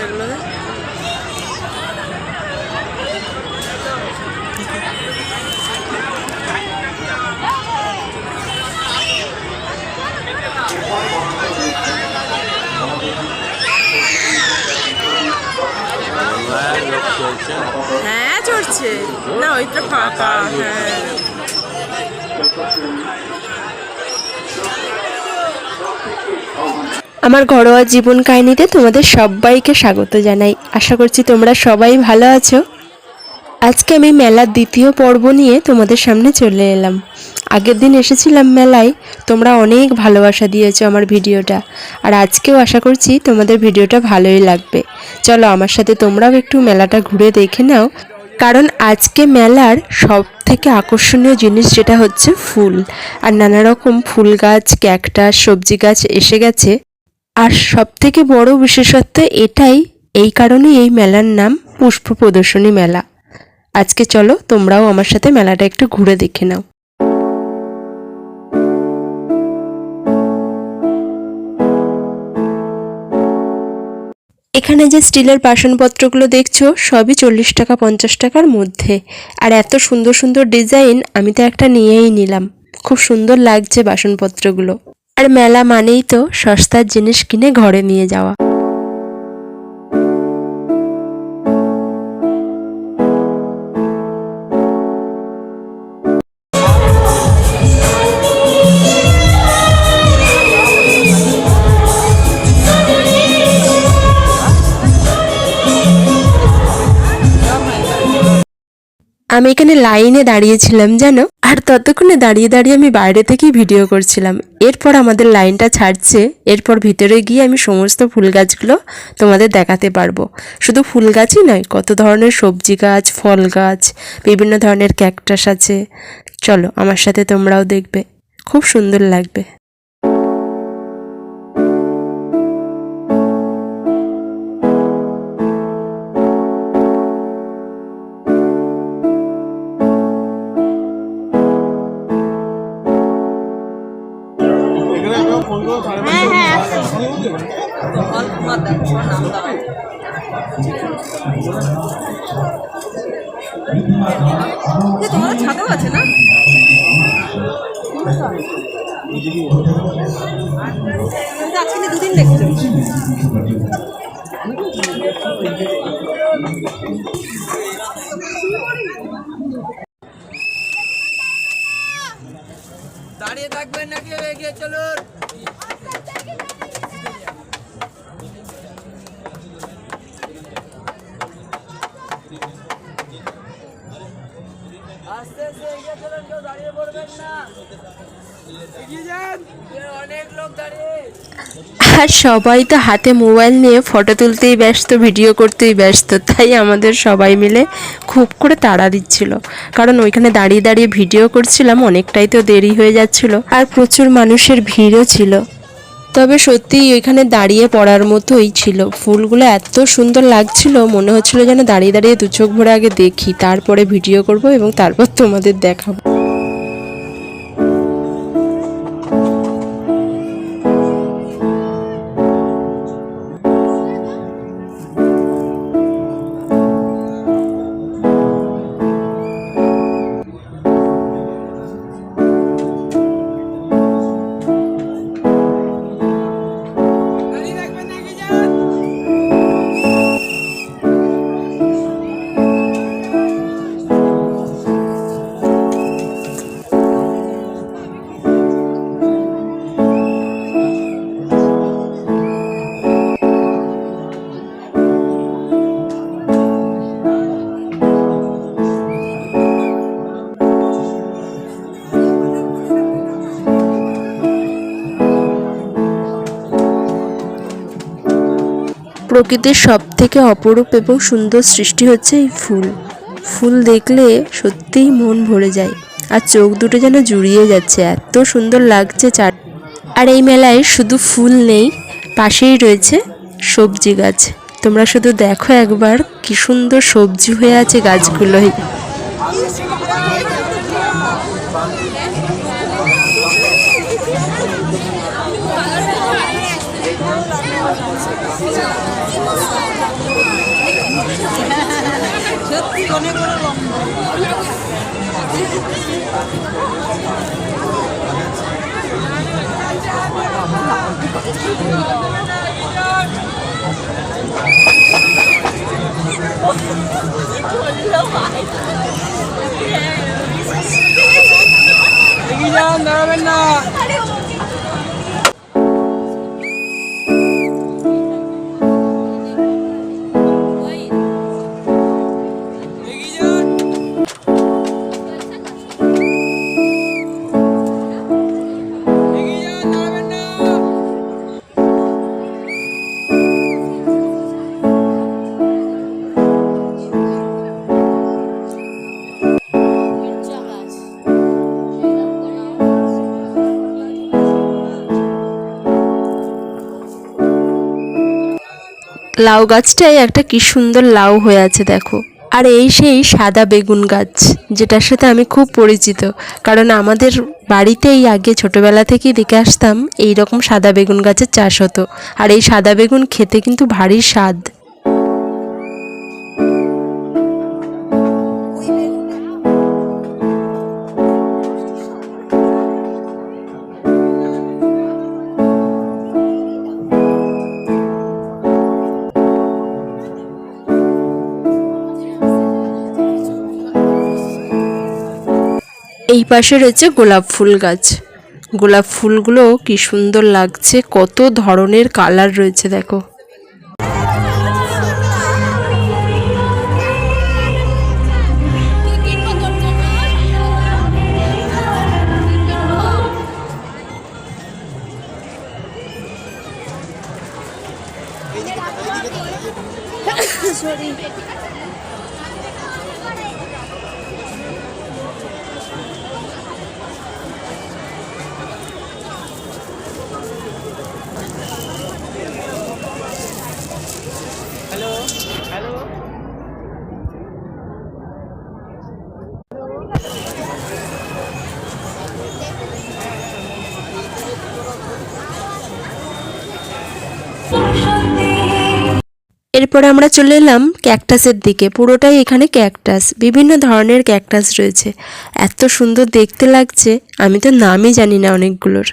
বাচ্চাগুলো হ্যাঁ চড়ছে। না ওইটা ফাঁকা হ্যাঁ। আমার ঘরোয়া জীবন কাহিনীতে তোমাদের সবাইকে স্বাগত জানাই। আশা করছি তোমরা সবাই ভালো আছো। আজকে আমি মেলার দ্বিতীয় পর্ব নিয়ে তোমাদের সামনে চলে এলাম। আগের দিন এসেছিলাম মেলায়, তোমরা অনেক ভালোবাসা দিয়েছ আমার ভিডিওটা। আর আজকেও আশা করছি তোমাদের ভিডিওটা ভালোই লাগবে। চলো আমার সাথে তোমরাও একটু মেলাটা ঘুরে দেখে নাও। কারণ আজকে মেলার সব থেকে আকর্ষণীয় জিনিস যেটা হচ্ছে ফুল। আর নানা রকম ফুল গাছ, ক্যাকটাস, সবজি গাছ এসে গেছে। আর সব থেকে বড় বিশেষত্ব এটাই, এই কারণেই এই মেলার নাম পুষ্প প্রদর্শনী মেলা। আজকে চলো, তোমরাও আমার সাথে মেলাটা একটু ঘুরে দেখে নাও। এখানে যে স্টিলের বাসনপত্রগুলো দেখছ, সবই চল্লিশ টাকা, পঞ্চাশ টাকার মধ্যে। আর এত সুন্দর সুন্দর ডিজাইন আমি তো একটা নিয়েই নিলাম। খুব সুন্দর লাগছে বাসনপত্রগুলো। আর মেলা মানেই তো সস্তার জিনিস কিনে ঘরে নিয়ে যাওয়া। আমি এখানে লাইনে দাঁড়িয়েছিলাম, জানো? আর ততক্ষণে দাঁড়িয়ে দাঁড়িয়ে আমি বাইরে থেকেই ভিডিও করছিলাম। এরপর আমাদের লাইনটা ছাড়ছে। এরপর ভিতরে গিয়ে আমি সমস্ত ফুল গাছগুলো তোমাদের দেখাতে পারব। শুধু ফুল গাছই নয়, কত ধরনের সবজি গাছ, ফল গাছ, বিভিন্ন ধরনের ক্যাকটাস আছে। চলো, আমার সাথে তোমরাও দেখবে। খুব সুন্দর লাগবে। তোমাদের ছাদেও আছে না? আজকে দুদিন দেখছ। দাঁড়িয়ে থাকবেন নাকি এগিয়ে চলুন। আর সবাই তো হাতে মোবাইল নিয়ে ফটো তুলতেই ব্যস্ত, ভিডিও করতেই ব্যস্ত, তাই আমাদের সবাই মিলে খুব করে তাড়া দিচ্ছিল। কারণ ওইখানে দাঁড়িয়ে দাঁড়িয়ে ভিডিও করছিলাম, অনেকটাই তো দেরি হয়ে যাচ্ছিল আর প্রচুর মানুষের ভিড়ও ছিল। তবে সত্যিই ওইখানে দাঁড়িয়ে পড়ার মতোই ছিল। ফুলগুলো এত সুন্দর লাগছিল, মনে হচ্ছিল যেন দাঁড়িয়ে দাঁড়িয়ে দু চোখ ভরে আগে দেখি, তারপরে ভিডিও করব এবং তারপর তোমাদের দেখাবো। প্রকৃতির সব থেকে অপরূপ এবং সুন্দর সৃষ্টি হচ্ছে এই ফুল। ফুল দেখলে সত্যিই মন ভরে যায় আর চোখ দুটো যেন জুড়িয়ে যাচ্ছে। এত সুন্দর লাগছে চার আর এই মেলায় শুধু ফুল নেই, পাশেই রয়েছে সবজি গাছ। তোমরা শুধু দেখো একবার কি সুন্দর সবজি হয়ে আছে গাছগুলোই সত্যি অনেক বড় লম্বা। লাউ গাছটায় একটা কি সুন্দর লাউ হয়ে আছে, দেখো। আর এই সেই সাদা বেগুন গাছ, যেটার সাথে আমি খুব পরিচিত। কারণ আমাদের বাড়িতেই আগে ছোটোবেলা থেকেই দেখে আসতাম এই রকম সাদা বেগুন গাছের চাষ হতো। আর এই সাদা বেগুন খেতে কিন্তু ভারী স্বাদ। পাশে রয়েছে গোলাপ ফুল গাছ। গোলাপ ফুলগুলো কি সুন্দর লাগছে, কত ধরনের কালার রয়েছে দেখো। এরপর আমরা চলে এলাম ক্যাকটাসের দিকে। পুরোটাই এখানে ক্যাকটাস। বিভিন্ন ধরনের ক্যাকটাস রয়েছে। এত সুন্দর দেখতে লাগছে, আমি তো নামই জানি না অনেকগুলোর।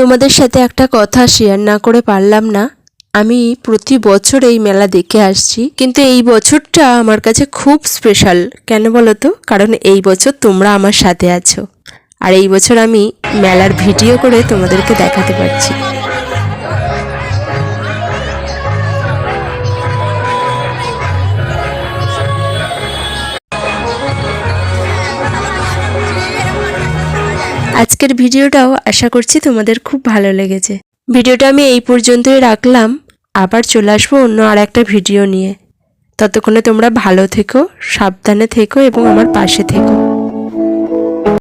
তোমাদের সাথে একটা কথা শেয়ার না করে পারলাম না। আমি প্রতি বছর এই মেলা দেখে আসছি। কিন্তু এই বছরটা আমার কাছে খুব স্পেশাল কেন বলো তো কারণ এই বছর তোমরা আমার সাথে আছো। আর এই বছর আমি মেলার ভিডিও করে তোমাদেরকে দেখাতে পারছি। আজকের ভিডিওটাও আশা করছি তোমাদের খুব ভালো লেগেছে। ভিডিওটা আমি এই পর্যন্তই রাখলাম। আবার চলে আসব অন্য আর একটা ভিডিও নিয়ে। ততক্ষণে তোমরা ভালো থেকো, সাবধানে থেকো এবং আমার পাশে থেকো।